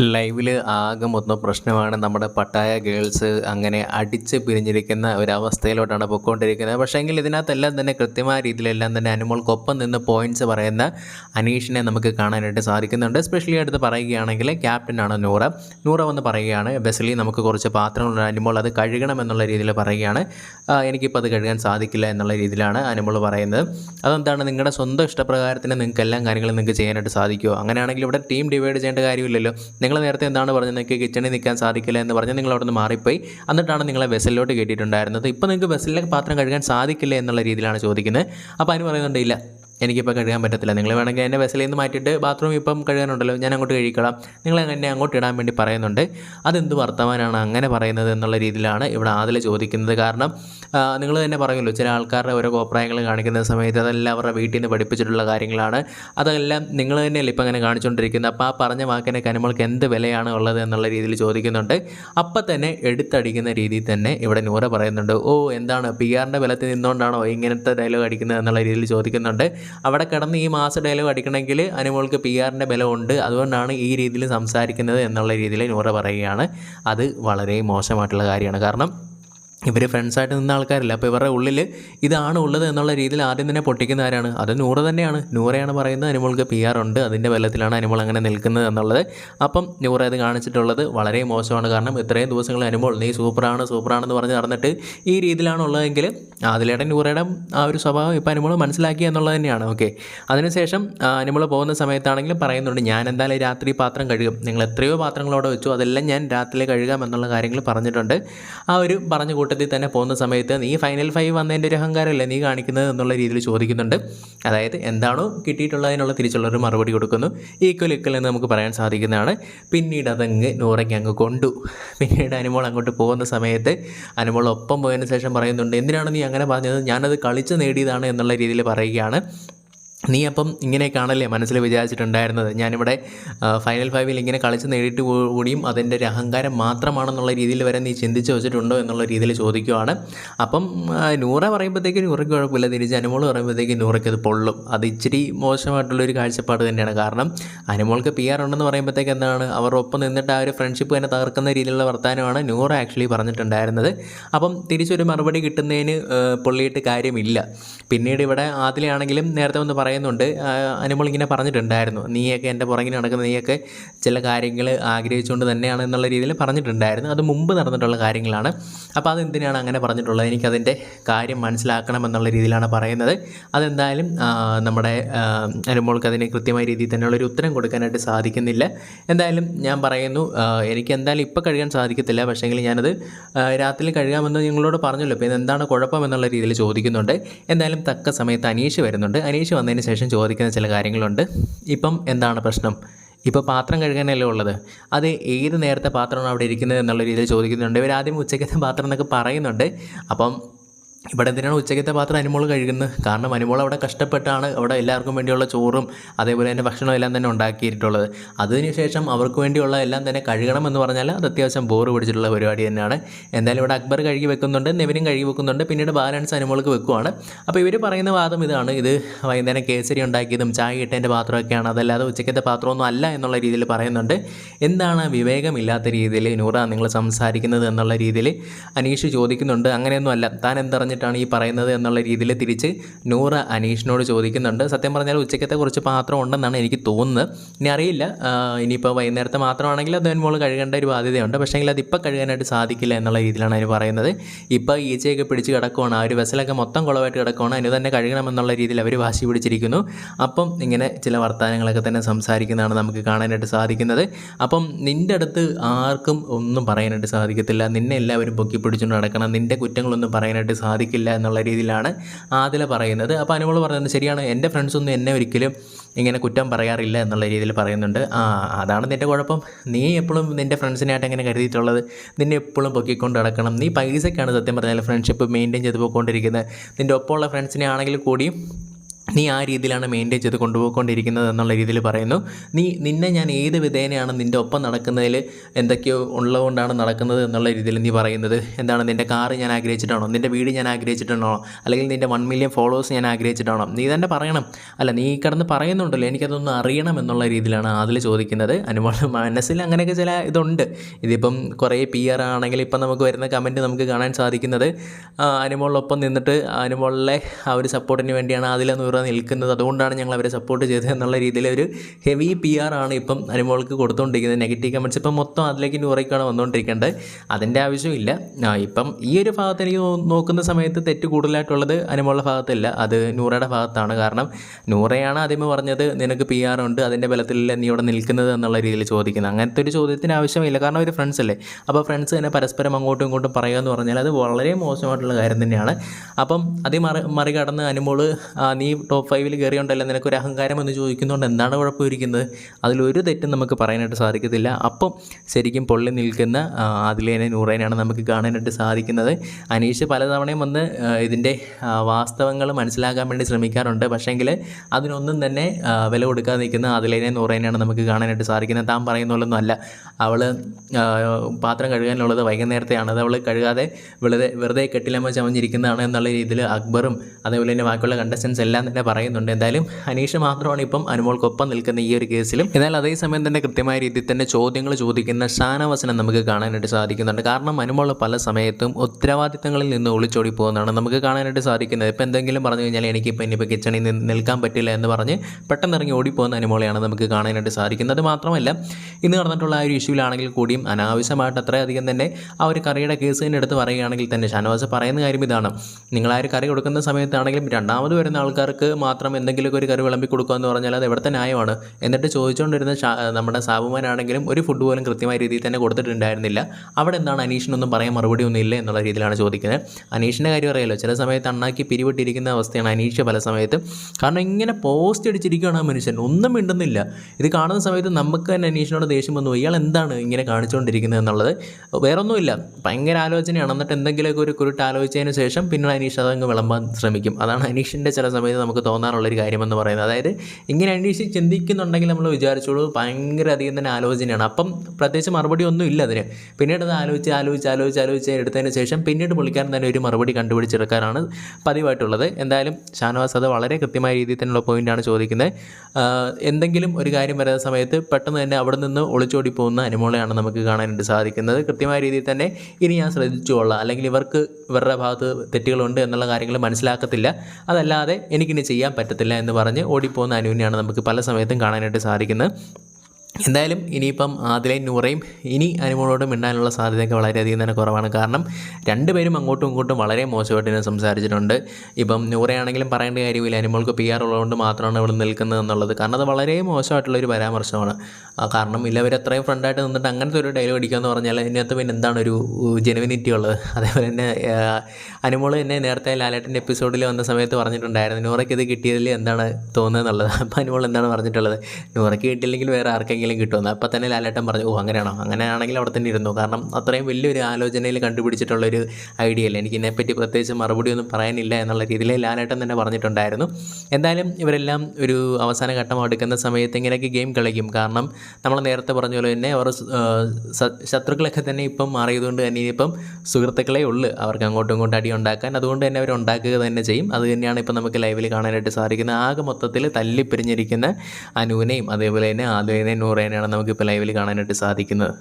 ലൈവിൽ ആകെ മൊത്തം പ്രശ്നമാണ്. നമ്മുടെ പട്ടായ ഗേൾസ് അങ്ങനെ അടിച്ച് പിരിഞ്ഞിരിക്കുന്ന ഒരവസ്ഥയിലോട്ടാണ് പൊയ്ക്കൊണ്ടിരിക്കുന്നത് പക്ഷേങ്കിൽ ഇതിനകത്തെല്ലാം തന്നെ കൃത്യമായ രീതിയിലെല്ലാം തന്നെ അനുമോൾക്കൊപ്പം നിന്ന് പോയിന്റ്സ് പറയുന്ന അനീഷിനെ നമുക്ക് കാണാനായിട്ട് സാധിക്കുന്നുണ്ട്. സ്പെഷ്യലി എടുത്ത് പറയുകയാണെങ്കിൽ ക്യാപ്റ്റനാണ് നൂറ. നൂറ വന്ന് പറയുകയാണ് ബെസലി നമുക്ക് കുറച്ച് പാത്രങ്ങളുണ്ട്. അനുമോൾ അത് കഴുകണം എന്നുള്ള രീതിയിൽ പറയുകയാണ്. "ആ, എനിക്കിപ്പോൾ അത് കഴുകാൻ സാധിക്കില്ല എന്നുള്ള രീതിയിലാണ് അനുമോൾ പറയുന്നത്. അതെന്താണ്? നിങ്ങളുടെ സ്വന്തം ഇഷ്ടപ്രകാരത്തിന് നിങ്ങൾക്ക് എല്ലാ കാര്യങ്ങളും നിങ്ങൾക്ക് ചെയ്യാനായിട്ട് സാധിക്കുമോ അങ്ങനെയാണെങ്കിൽ ഇവിടെ ടീം ഡിവൈഡ് ചെയ്യേണ്ട കാര്യമില്ലല്ലോ. നിങ്ങൾ നേരത്തെ എന്താണ് പറഞ്ഞത്? നിങ്ങൾക്ക് കിച്ചണിൽ നിൽക്കാൻ സാധിക്കില്ല എന്ന് പറഞ്ഞ് നിങ്ങൾ അവിടെ നിന്ന് മാറിപ്പോയി. എന്നിട്ടാണ് നിങ്ങളെ വെസലിലോട്ട് കയറ്റിയിട്ടുണ്ടായിരുന്നത്. ഇപ്പോൾ നിങ്ങൾക്ക് വെസലിലെ പാത്രം കഴുകാൻ സാധിക്കില്ല എന്നുള്ള രീതിയിലാണ് ചോദിക്കുന്നത്. അപ്പോൾ അതിന് പറയുന്നുണ്ട് ഇല്ല എനിക്കിപ്പോൾ കഴുകാൻ പറ്റത്തില്ല. നിങ്ങൾ വേണമെങ്കിൽ എന്നെ വെസലിൽ നിന്ന് മാറ്റിയിട്ട് ബാത്റൂം ഇപ്പം കഴുകാനുണ്ടല്ലോ. ഞാൻ അങ്ങോട്ട് കഴിക്കണം നിങ്ങൾ എന്നെ അങ്ങോട്ട് ഇടാൻ വേണ്ടി പറയുന്നുണ്ട്. അതെന്ത് വർത്തമാനമാണ് അങ്ങനെ പറയുന്നത് എന്നുള്ള രീതിയിലാണ് ഇവിടെ ആദിൽ ചോദിക്കുന്നത്. കാരണം നിങ്ങൾ തന്നെ പറയുമല്ലോ ചില ആൾക്കാരുടെ ഓരോ കോപ്രായങ്ങൾ കാണിക്കുന്ന സമയത്ത് അതെല്ലാം അവരുടെ വീട്ടിൽ നിന്ന് പഠിപ്പിച്ചിട്ടുള്ള കാര്യങ്ങളാണ്. അതെല്ലാം നിങ്ങൾ തന്നെയല്ലേ ഇപ്പം അങ്ങനെ കാണിച്ചുകൊണ്ടിരിക്കുന്നത്. അപ്പോൾ ആ പറഞ്ഞ വാക്കിനെ കനിമൾക്ക് എന്ത് വിലയാണ് ഉള്ളത് എന്നുള്ള രീതിയിൽ ചോദിക്കുന്നുണ്ട്. അപ്പം തന്നെ എടുത്തടിക്കുന്ന രീതിയിൽ തന്നെ ഇവിടെ നൂറ പറയുന്നുണ്ട്. ഓ എന്താണ് പി ആറിന്റെ ബലത്തിൽ നിന്നുകൊണ്ടാണോ ഇങ്ങനത്തെ ഡയലോഗ് അടിക്കുന്നത് എന്നുള്ള രീതിയിൽ ചോദിക്കുന്നുണ്ട്. അവിടെ കിടന്ന് ഈ മാസ ഡയലോഗ് അടിക്കണമെങ്കിൽ അനുമോൾക്ക് പി ആറിന്റെ ബലമുണ്ട്. അതുകൊണ്ടാണ് ഈ രീതിയിൽ സംസാരിക്കുന്നത് എന്നുള്ള രീതിയിൽ നൂറ പറയുകയാണ്. അത് വളരെ മോശമായിട്ടുള്ള കാര്യമാണ്. കാരണം ഇവർ ഫ്രണ്ട്സായിട്ട് നിന്ന ആൾക്കാരില്ല? അപ്പോൾ ഇവരുടെ ഉള്ളിൽ ഇതാണ് ഉള്ളത് എന്നുള്ള രീതിയിൽ ആദ്യം തന്നെ പൊട്ടിക്കുന്ന ആരാണ്? അത് നൂറ് തന്നെയാണ്. നൂറയാണ് പറയുന്നത്. അനുമോൾക്ക് പി ആർ ഉണ്ട്. അതിന്റെ ബലത്തിലാണ് അനുമോൾ അങ്ങനെ നിൽക്കുന്നത് എന്നുള്ളത്. അപ്പം നൂറ ഇത് കാണിച്ചിട്ടുള്ളത് വളരെ മോശമാണ്. കാരണം ഇത്രയും ദിവസങ്ങൾ അനുമോൾ നീ സൂപ്പറാണ് സൂപ്പറാണെന്ന് പറഞ്ഞ് നടന്നിട്ട് ഈ രീതിയിലാണ് ഉള്ളതെങ്കിൽ അതിലേടെ നൂറയുടെ ആ ഒരു സ്വഭാവം ഇപ്പോൾ അനുമോൾ മനസ്സിലാക്കി എന്നുള്ളത് തന്നെയാണ്. ഓക്കെ അതിനുശേഷം അനിമൾ പോകുന്ന സമയത്താണെങ്കിലും പറയുന്നുണ്ട് ഞാൻ എന്തായാലും രാത്രി പാത്രം കഴുകും. നിങ്ങൾ എത്രയോ പാത്രങ്ങളോടെ വെച്ചു. അതെല്ലാം ഞാൻ രാത്രി കഴുകാം എന്നുള്ള കാര്യങ്ങൾ പറഞ്ഞിട്ടുണ്ട്. ആ ഒരു പറഞ്ഞ കൂട്ടത്തിൽ തന്നെ പോകുന്ന സമയത്ത് നീ ഫൈനൽ ഫൈവ് വന്നതിന്റെ ഒരു അഹങ്കാരമല്ലേ നീ കാണിക്കുന്നത് എന്നുള്ള രീതിയിൽ ചോദിക്കുന്നുണ്ട്. അതായത് എന്താണോ കിട്ടിയിട്ടുള്ളതിനുള്ള തിരിച്ചുള്ളൊരു മറുപടി കൊടുക്കുന്നു. ഈക്വൽ ഈക്വൽ എന്ന് നമുക്ക് പറയാൻ സാധിക്കുന്നതാണ്. പിന്നീട് അതങ്ങ് നൂറയ്ക്ക് അങ്ങ് കൊണ്ടു. പിന്നീട് അനുമോൾ അങ്ങോട്ട് പോകുന്ന സമയത്ത് അനുമോൾ ഒപ്പം പോയതിന് ശേഷം പറയുന്നുണ്ട് എന്തിനാണ് നീ അങ്ങനെ പറഞ്ഞത്? ഞാനത് കളിച്ച് നേടിയതാണ് എന്നുള്ള രീതിയിൽ പറയുകയാണ്. നീ അപ്പം ഇങ്ങനെയൊക്കെയാണല്ലേ മനസ്സിൽ വിചാരിച്ചിട്ടുണ്ടായിരുന്നത്? ഞാനിവിടെ ഫൈനൽ ഫൈവിൽ ഇങ്ങനെ കളിച്ച് നേടിയിട്ട് കൂടിയും അതിന്റെ ഒരു അഹങ്കാരം മാത്രമാണെന്നുള്ള രീതിയിൽ വരെ നീ ചിന്തിച്ച് വെച്ചിട്ടുണ്ടോ എന്നുള്ള രീതിയിൽ ചോദിക്കുവാണ്. അപ്പം നൂറ പറയുമ്പോഴത്തേക്ക് നൂറയ്ക്ക് കുഴപ്പമില്ല. തിരിച്ച് അനുമോൾ പറയുമ്പോഴത്തേക്ക് നൂറയ്ക്ക് അത് പൊള്ളും. അത് ഇച്ചിരി മോശമായിട്ടുള്ളൊരു കാഴ്ചപ്പാട് തന്നെയാണ്. കാരണം അനുമോൾക്ക് പി ആർ ഉണ്ടെന്ന് പറയുമ്പോഴത്തേക്ക് എന്താണ്? അവർ ഒപ്പം നിന്നിട്ട് ആ ഒരു ഫ്രണ്ട്ഷിപ്പ് തന്നെ തകർക്കുന്ന രീതിയിലുള്ള വർത്തമാനമാണ് നൂറ ആക്ച്വലി പറഞ്ഞിട്ടുണ്ടായിരുന്നത്. അപ്പം തിരിച്ചൊരു മറുപടി കിട്ടുന്നതിന് പൊള്ളിയിട്ട് കാര്യമില്ല. പിന്നീട് ഇവിടെ ആദിലാണെങ്കിലും നേരത്തെ ഒന്ന് പറയുന്നുണ്ട്. അനുമോൾ ഇങ്ങനെ പറഞ്ഞിട്ടുണ്ടായിരുന്നു. നീയൊക്കെ എന്റെ പുറകിൽ നടക്കുന്ന നീയൊക്കെ ചില കാര്യങ്ങൾ ആഗ്രഹിച്ചുകൊണ്ട് തന്നെയാണ് എന്നുള്ള രീതിയിൽ പറഞ്ഞിട്ടുണ്ടായിരുന്നു. അത് മുമ്പ് നടന്നിട്ടുള്ള കാര്യങ്ങളാണ്. അപ്പോൾ അതെന്തിനാണ് അങ്ങനെ പറഞ്ഞിട്ടുള്ളത്? എനിക്കതിന്റെ കാര്യം മനസ്സിലാക്കണം എന്നുള്ള രീതിയിലാണ് പറയുന്നത്. അതെന്തായാലും നമ്മുടെ അനുമോൾക്ക് അതിന് കൃത്യമായ രീതിയിൽ തന്നെയുള്ളൊരു ഉത്തരം കൊടുക്കാനായിട്ട് സാധിക്കുന്നില്ല. എന്തായാലും ഞാൻ പറയുന്നു എനിക്ക് എന്തായാലും ഇപ്പോൾ കഴുകാൻ സാധിക്കത്തില്ല. പക്ഷേങ്കിൽ ഞാനത് രാത്രി കഴുകാമെന്ന് നിങ്ങളോട് പറഞ്ഞല്ലോ. അപ്പോൾ ഇതെന്താണ് കുഴപ്പം എന്നുള്ള രീതിയിൽ ചോദിക്കുന്നുണ്ട്. എന്തായാലും തക്ക സമയത്ത് അനീഷ് വരുന്നുണ്ട്. അനീഷ് വന്നതിന് ശേഷം ചോദിക്കുന്ന ചില കാര്യങ്ങളുണ്ട്. ഇപ്പം എന്താണ് പ്രശ്നം? ഇപ്പോൾ പാത്രം കഴുകാനല്ലേ ഉള്ളത്? അത് ഏത് നേരത്തെ പാത്രമാണ് അവിടെ ഇരിക്കുന്നത് എന്നുള്ള രീതിയിൽ ചോദിക്കുന്നുണ്ട്. ഇവർ ആദ്യം ഉച്ചക്കത്തെ പാത്രം എന്നൊക്കെ പറയുന്നുണ്ട്. അപ്പം ഇവിടെ എന്തിനാണ് ഉച്ചക്കത്തെ പാത്രം അനുമോൾ കഴുകുന്നത്? കാരണം അനുമോൾ അവിടെ കഷ്ടപ്പെട്ടാണ് അവിടെ എല്ലാവർക്കും വേണ്ടിയുള്ള ചോറും അതേപോലെ തന്നെ ഭക്ഷണം എല്ലാം തന്നെ ഉണ്ടാക്കിയിട്ടുള്ളത്. അതിനുശേഷം അവർക്ക് വേണ്ടിയുള്ള എല്ലാം തന്നെ കഴുകണം എന്ന് പറഞ്ഞാൽ അത് അത്യാവശ്യം ബോറ് പിടിച്ചിട്ടുള്ള പരിപാടി തന്നെയാണ്. എന്തായാലും ഇവിടെ അക്ബർ കഴുകി വെക്കുന്നുണ്ട് നെവിനും കഴുകി വെക്കുന്നുണ്ട് പിന്നീട് ബാലൻസ് അനുമോൾക്ക് വെക്കുവാണ്. അപ്പോൾ ഇവർ പറയുന്ന വാദം ഇതാണ്. ഇത് വൈകുന്നേരം കേസരി ഉണ്ടാക്കിയതും ചായ ഇട്ടതിന്റെ പാത്രമൊക്കെയാണ്. അതല്ലാതെ ഉച്ചക്കത്തെ പാത്രമൊന്നും അല്ല എന്നുള്ള രീതിയിൽ പറയുന്നുണ്ട്. എന്താണ് വിവേകമില്ലാത്ത രീതിയിൽ? നൂറ നിങ്ങൾ സംസാരിക്കുന്നത് എന്നുള്ള രീതിയിൽ അനീഷ് ചോദിക്കുന്നുണ്ട്. അങ്ങനെയൊന്നും അല്ല. താൻ എന്തറിഞ്ഞിട്ടാണ് ഈ പറയുന്നത് എന്നുള്ള രീതിയിൽ തിരിച്ച് നൂറ അനീഷിനോട് ചോദിക്കുന്നുണ്ട്. സത്യം പറഞ്ഞാൽ ഉച്ചക്കത്തെ കുറച്ച് പാത്രം ഉണ്ടെന്നാണ് എനിക്ക് തോന്നുന്നത്. ഇനി അറിയില്ല. ഇനിയിപ്പോൾ വൈകുന്നേരത്തെ മാത്രമാണെങ്കിൽ അത് മോൾ കഴുകേണ്ട ഒരു ബാധ്യതയുണ്ട്. പക്ഷേങ്കിൽ ഇപ്പോൾ കഴുകാനായിട്ട് സാധിക്കില്ല എന്നുള്ള രീതിയിലാണ് അതിന് പറയുന്നത്. ഇപ്പോൾ ഈച്ചയൊക്കെ പിടിച്ച് കിടക്കുവാണ്. ആ ഒരു വെസലൊക്കെ മൊത്തം കുളമായിട്ട് കിടക്കുവാണ്. അതിന് തന്നെ കഴുകണമെന്നുള്ള രീതിയിൽ അവർ വാശി പിടിച്ചിരിക്കുന്നു. അപ്പം ഇങ്ങനെ ചില വർത്തമാനങ്ങളൊക്കെ തന്നെ സംസാരിക്കുന്നതാണ് നമുക്ക് കാണാനായിട്ട് സാധിക്കുന്നത്. അപ്പം നിന്റെ അടുത്ത് ആർക്കും ഒന്നും പറയാനായിട്ട് സാധിക്കത്തില്ല. നിന്നെ എല്ലാവരും പൊക്കി പിടിച്ചുകൊണ്ട് നടക്കണം. നിന്റെ കുറ്റങ്ങളൊന്നും പറയാനായിട്ട് സാധിക്കില്ല എന്നുള്ള രീതിയിലാണ് ആദില പറയുന്നത്. അപ്പോൾ അനുമോൾ പറയുന്നത് ശരിയാണ്. എന്റെ ഫ്രണ്ട്സൊന്നും എന്നെ ഒരിക്കലും ഇങ്ങനെ കുറ്റം പറയാറില്ല എന്നുള്ള രീതിയിൽ പറയുന്നുണ്ട്. ആ അതാണ് നിന്റെ കുഴപ്പം. നീ എപ്പോഴും നിന്റെ ഫ്രണ്ട്സിനായിട്ട് എങ്ങനെ കരുതിയിട്ടുള്ളത്? നിന്നെ എപ്പോഴും പൊക്കിക്കൊണ്ട് നടക്കണം. നീ പൈസയ്ക്കാണ് സത്യം പറഞ്ഞാൽ ഫ്രണ്ട്ഷിപ്പ് മെയിന്റെയിൻ ചെയ്ത് പോയിക്കൊണ്ടിരിക്കുന്നത്. നിന്റെ ഒപ്പമുള്ള ഫ്രണ്ട്സിനെ ആണെങ്കിൽ കൂടിയും നീ ആ രീതിയിലാണ് മെയിന്റെയിൻ ചെയ്ത് കൊണ്ടുപോയിക്കൊണ്ടിരിക്കുന്നത് എന്നുള്ള രീതിയിൽ പറയുന്നു. നീ നിന്നെ ഞാൻ ഏത് വിധേനയാണ് നിന്റെ ഒപ്പം നടക്കുന്നതിൽ എന്തൊക്കെയോ ഉള്ളതുകൊണ്ടാണ് നടക്കുന്നത് എന്നുള്ള രീതിയിൽ നീ പറയുന്നത്. എന്താണ് നിന്റെ കാറ് ഞാൻ ആഗ്രഹിച്ചിട്ടാണോ? നിന്റെ വീട് ഞാൻ ആഗ്രഹിച്ചിട്ടാണോ? അല്ലെങ്കിൽ നിന്റെ വൺ മില്യൺ ഫോളോവേഴ്സ് ഞാൻ ആഗ്രഹിച്ചിട്ടാണോ? നീ തന്നെ പറയണം. അല്ല നീ കിടന്ന് പറയുന്നുണ്ടല്ലോ എനിക്കതൊന്ന് അറിയണം എന്നുള്ള രീതിയിലാണ് അതിൽ ചോദിക്കുന്നത്. അനുഭവം മനസ്സിൽ അങ്ങനെയൊക്കെ ചില ഇതുണ്ട്. ഇതിപ്പം കുറേ പി ആർ ആണെങ്കിൽ ഇപ്പം നമുക്ക് വരുന്ന കമന്റ് നമുക്ക് കാണാൻ സാധിക്കുന്നത്. അനുമോളിനൊപ്പം നിന്നിട്ട് അനുമോളിലെ ആ ഒരു സപ്പോർട്ടിന് വേണ്ടിയാണ് അതിലെ നൂറ് നിൽക്കുന്നത് അതുകൊണ്ടാണ് ഞങ്ങൾ അവരെ സപ്പോർട്ട് ചെയ്തത് എന്നുള്ള രീതിയിൽ ഒരു ഹെവി പി ആർ ആണ് ഇപ്പം അനുമോൾക്ക് കൊടുത്തുകൊണ്ടിരിക്കുന്നത് നെഗറ്റീവ് കമന്റ്സ് ഇപ്പം മൊത്തം അതിലേക്ക് നൂറേക്കാണ് വന്നുകൊണ്ടിരിക്കേണ്ടത് അതിന്റെ ആവശ്യമില്ല. ഇപ്പം ഈ ഒരു ഭാഗത്ത് എനിക്ക് നോക്കുന്ന സമയത്ത് തെറ്റ് കൂടുതലായിട്ടുള്ളത് അനുമോളുടെ ഭാഗത്തല്ല. അത് നൂറയുടെ ഭാഗത്താണ്. കാരണം നൂറയാണ് ആദ്യം പറഞ്ഞത് നിനക്ക് പി ആർ ഉണ്ട് അതിന്റെ ബലത്തിലല്ല നീ ഇവിടെ നിൽക്കുന്നത്? എന്നുള്ള രീതിയിൽ ചോദിക്കുന്നത്. അങ്ങനത്തെ ഒരു ചോദ്യത്തിന് ആവശ്യമില്ല. കാരണം ഒരു ഫ്രണ്ട്സ് അല്ലേ? അപ്പോൾ ഫ്രണ്ട്സ് തന്നെ പരസ്പരം അങ്ങോട്ടും ഇങ്ങോട്ടും പറയുക എന്ന് പറഞ്ഞാൽ അത് വളരെ മോശമായിട്ടുള്ള കാര്യം തന്നെയാണ്. അപ്പം അത് മറി മറികടന്ന് അനുമോൾ നീ ടോപ്പ് ഫൈവിൽ കയറിയുണ്ടല്ലോ നിനക്കൊരു അഹങ്കാരം എന്ന് ചോദിക്കുന്നതുകൊണ്ട് എന്താണ് കുഴപ്പമിരിക്കുന്നത്? അതിലൊരു തെറ്റും നമുക്ക് പറയാനായിട്ട് സാധിക്കത്തില്ല. അപ്പം ശരിക്കും പൊള്ളി നിൽക്കുന്ന അതിലേനെ നൂറേനാണ് നമുക്ക് കാണാനായിട്ട് സാധിക്കുന്നത്. അനീഷ് പലതവണയും വന്ന് ഇതിന്റെ വാസ്തവങ്ങൾ മനസ്സിലാക്കാൻ വേണ്ടി ശ്രമിക്കാറുണ്ട്. പക്ഷേങ്കിൽ അതിനൊന്നും തന്നെ വില കൊടുക്കാതെ നിൽക്കുന്ന അതിലേനെ നൂറേനാണ് നമുക്ക് കാണാനായിട്ട് സാധിക്കുന്നത്. താൻ പറയുന്നുള്ളൊന്നും അല്ല. അവൾ പാത്രം കഴുകാനുള്ളത് വൈകുന്നേരത്തെയാണ്. അത് അവൾ കഴുകാതെ വെറുതെ വെറുതെ കെട്ടിലമ്മ ചമഞ്ഞിരിക്കുന്നതാണ് എന്നുള്ള രീതിയിൽ അക്ബറും അതേപോലെ തന്നെ ബാക്കിയുള്ള കണ്ടസ്റ്റൻസ് എല്ലാം തന്നെ പറയുന്നുണ്ട്. എന്തായാലും അനീഷ് മാത്രമാണ് ഇപ്പം അനുമോൾക്കൊപ്പം നിൽക്കുന്ന ഈ ഒരു കേസിലും. എന്നാൽ അതേസമയം തന്നെ കൃത്യമായ രീതിയിൽ തന്നെ ചോദ്യങ്ങൾ ചോദിക്കുന്ന ഷാനവാസനെ നമുക്ക് കാണാനായിട്ട് സാധിക്കുന്നുണ്ട്. കാരണം അനുമോൾ പല സമയത്തും ഉത്തരവാദിത്തങ്ങളിൽ നിന്ന് ഒളിച്ചോടി പോകുന്നതാണ് നമുക്ക് കാണാനായിട്ട് സാധിക്കുന്നത്. ഇപ്പം എന്തെങ്കിലും പറഞ്ഞു കഴിഞ്ഞാൽ എനിക്കിപ്പോൾ ഇനിയിപ്പോൾ കിച്ചണിൽ നിന്ന് നിൽക്കാൻ പറ്റില്ല എന്ന് പറഞ്ഞ് പെട്ടെന്ന് ഇറങ്ങി ഓടിപ്പോകുന്ന അനുമോളെയാണ് നമുക്ക് കാണാനായിട്ട് സാധിക്കുന്നത്. മാത്രമല്ല ഇന്ന് നടന്നിട്ടുള്ള ആ ഒരു ഇഷ്യൂവിലാണെങ്കിൽ കൂടിയും അനാവശ്യമായിട്ട് അത്രയധികം തന്നെ ആ ഒരു കറിയുടെ കേസ് തന്നെ എടുത്ത് പറയുകയാണെങ്കിൽ തന്നെ ഷാനവാസ് പറയുന്ന കാര്യം ഇതാണ്. നിങ്ങൾ ആ ഒരു കറി കൊടുക്കുന്ന സമയത്താണെങ്കിലും രണ്ടാമത് വരുന്ന ആൾക്കാർക്ക് മാത്രം എന്തെങ്കിലുമൊക്കെ ഒരു കറി വിളമ്പി കൊടുക്കുക എന്ന് പറഞ്ഞാൽ അത് എവിടുത്തെ ന്യായമാണ്? എന്നിട്ട് ചോദിച്ചുകൊണ്ടിരുന്ന നമ്മുടെ സാബുമാനാണെങ്കിലും ഒരു ഫുഡ് പോലും കൃത്യമായ രീതിയിൽ തന്നെ കൊടുത്തിട്ടുണ്ടായിരുന്നില്ല. അവിടെ എന്താണ് അനീഷിനൊന്നും പറയാൻ മറുപടി ഒന്നും ഇല്ല എന്നുള്ള രീതിയിലാണ് ചോദിക്കുന്നത്. അനീഷിന്റെ കാര്യം അറിയാലോ ചില സമയത്ത് അണ്ണാക്കി പിരിവിട്ടിരിക്കുന്ന അവസ്ഥയാണ് അനീഷ് പല സമയത്ത്. കാരണം ഇങ്ങനെ പോസ്റ്റ് അടിച്ചിരിക്കുകയാണ് ആ മനുഷ്യൻ. ഒന്നും മിണ്ടുന്നില്ല. ഇത് കാണുന്ന സമയത്ത് നമുക്ക് തന്നെ അനീഷിനോട് ദേഷ്യം വന്നു. ഇയാൾ എന്താണ് ഇങ്ങനെ കാണിച്ചുകൊണ്ടിരിക്കുന്നത് എന്നുള്ളത്? വേറെ ഒന്നുമില്ല ഭയങ്കര ആലോചനയാണ്. എന്നിട്ട് എന്തെങ്കിലുമൊക്കെ ഒരു കുരുട്ട് ആലോചിച്ചതിന് ശേഷം പിന്നെ അനീഷ് അതങ്ങ് വിളമ്പാൻ ശ്രമിക്കും. അതാണ് അനീഷിന്റെ ചില സമയത്ത് നമുക്ക് തോന്നാറുള്ളൊരു കാര്യമെന്ന് പറയുന്നത്. അതായത് ഇങ്ങനെ അന്വേഷിച്ച് ചിന്തിക്കുന്നുണ്ടെങ്കിൽ നമ്മൾ വിചാരിച്ചോളൂ ഭയങ്കര അധികം തന്നെ ആലോചനയാണ്. അപ്പം പ്രത്യേകിച്ച് മറുപടി ഒന്നും ഇല്ല അതിന്. പിന്നീട് അത് ആലോചിച്ച് ആലോചിച്ച് ആലോചിച്ച് ആലോചിച്ച് എടുത്തതിന് ശേഷം പിന്നീട് പുള്ളിക്കാരൻ തന്നെ ഒരു മറുപടി കണ്ടുപിടിച്ചെടുക്കാനാണ് പതിവായിട്ടുള്ളത്. എന്തായാലും ഷാനവാസ് അത് വളരെ കൃത്യമായ രീതിയിൽ തന്നെയുള്ള പോയിന്റാണ് ചോദിക്കുന്നത്. എന്തെങ്കിലും ഒരു കാര്യം വരുന്ന സമയത്ത് പെട്ടെന്ന് തന്നെ അവിടെ നിന്ന് ഒളിച്ചോടി പോകുന്ന അനുമോളയാണ് നമുക്ക് കാണാനായിട്ട് സാധിക്കുന്നത്. കൃത്യമായ രീതിയിൽ തന്നെ ഇനി ഞാൻ ശ്രദ്ധിച്ചുകൊള്ളാം അല്ലെങ്കിൽ ഇവർക്ക് ഇവരുടെ ഭാഗത്ത് തെറ്റുകളുണ്ട് എന്നുള്ള കാര്യങ്ങൾ മനസ്സിലാക്കത്തില്ല. അതല്ലാതെ എനിക്കിനി ചെയ്യാൻ പറ്റത്തില്ല എന്ന് പറഞ്ഞ് ഓടിപ്പോകുന്ന അനുവിനെയാണ് നമുക്ക് പല സമയത്തും കാണാനായിട്ട് സാധിക്കുന്നത്. എന്തായാലും ഇനിയിപ്പം ആദിലയും നൂറയും ഇനി അനുമോളോട് മിണ്ടാനുള്ള സാധ്യതയൊക്കെ വളരെയധികം തന്നെ കുറവാണ്. കാരണം രണ്ടുപേരും അങ്ങോട്ടും ഇങ്ങോട്ടും വളരെ മോശമായിട്ട് തന്നെ സംസാരിച്ചിട്ടുണ്ട്. ഇപ്പം നൂറയാണെങ്കിലും പറയേണ്ട കാര്യമില്ല. അനുമോൾക്ക് പി ആർ ഉള്ളതുകൊണ്ട് മാത്രമാണ് ഇവിടെ നിൽക്കുന്നത് എന്നുള്ളത്. കാരണം അത് വളരെ മോശമായിട്ടുള്ളൊരു പരാമർശമാണ്. കാരണം ഇല്ലവർ അത്രയും ഫ്രണ്ടായിട്ട് നിന്നിട്ട് അങ്ങനത്തെ ഒരു ഡയലോഗ് അടിക്കുക എന്ന് പറഞ്ഞാൽ ഇതിനകത്ത് പിന്നെ എന്താണ് ഒരു ജെനുവിനിറ്റി ഉള്ളത്? അതേപോലെ തന്നെ അനുമോൾ എന്നെ നേരത്തെ ലാലേട്ടന്റെ എപ്പിസോഡിൽ വന്ന സമയത്ത് പറഞ്ഞിട്ടുണ്ടായിരുന്നു നൂറയ്ക്ക് ഇത് കിട്ടിയതിൽ എന്താണ് തോന്നുന്നത് എന്നുള്ളത്? അപ്പോൾ അനുമോൾ എന്താണ് പറഞ്ഞിട്ടുള്ളത്? നൂറയ്ക്ക് കിട്ടിയില്ലെങ്കിൽ വേറെ ആർക്കെങ്കിലും കിട്ടുമെന്ന്. അപ്പോൾ തന്നെ ലാലേട്ടൻ പറഞ്ഞു ഓ അങ്ങനെയാണോ? അങ്ങനെയാണെങ്കിൽ അവിടെ തന്നെ ഇരുന്നു? കാരണം അത്രയും വലിയൊരു ആലോചനയിൽ കണ്ടുപിടിച്ചിട്ടുള്ളൊരു ഐഡിയ അല്ല? എനിക്ക് ഇതിനെപ്പറ്റി പ്രത്യേകിച്ച് മറുപടി ഒന്നും പറയാനില്ല എന്നുള്ള രീതിയിൽ ലാലേട്ടൻ തന്നെ പറഞ്ഞിട്ടുണ്ടായിരുന്നു. എന്തായാലും ഇവരെല്ലാം ഒരു അവസാന ഘട്ടം എടുക്കുന്ന സമയത്ത് ഇങ്ങനെയൊക്കെ ഗെയിം കളിക്കും. കാരണം നമ്മൾ നേരത്തെ പറഞ്ഞ പോലെ തന്നെ അവർ ശത്രുക്കളൊക്കെ തന്നെ ഇപ്പം മാറിയതുകൊണ്ട് തന്നെ ഇനിയിപ്പം സുഹൃത്തുക്കളെ ഉള്ളു. അവർക്ക് അങ്ങോട്ടും ഇങ്ങോട്ടും അടി ഉണ്ടാക്കാൻ. അതുകൊണ്ട് തന്നെ അവർ ഉണ്ടാക്കുക തന്നെ ചെയ്യും. അത് തന്നെയാണ് ഇപ്പം നമുക്ക് ലൈവിൽ കാണാനായിട്ട് സാധിക്കുന്നത്. ആകെ മൊത്തത്തിൽ തല്ലിപ്പിരിഞ്ഞിരിക്കുന്ന അനുവിനെയും അതേപോലെ തന്നെ ആദുവിനെയും നൂറേനെയാണ് നമുക്കിപ്പോൾ ലൈവിൽ കാണാനായിട്ട് സാധിക്കുന്നത്.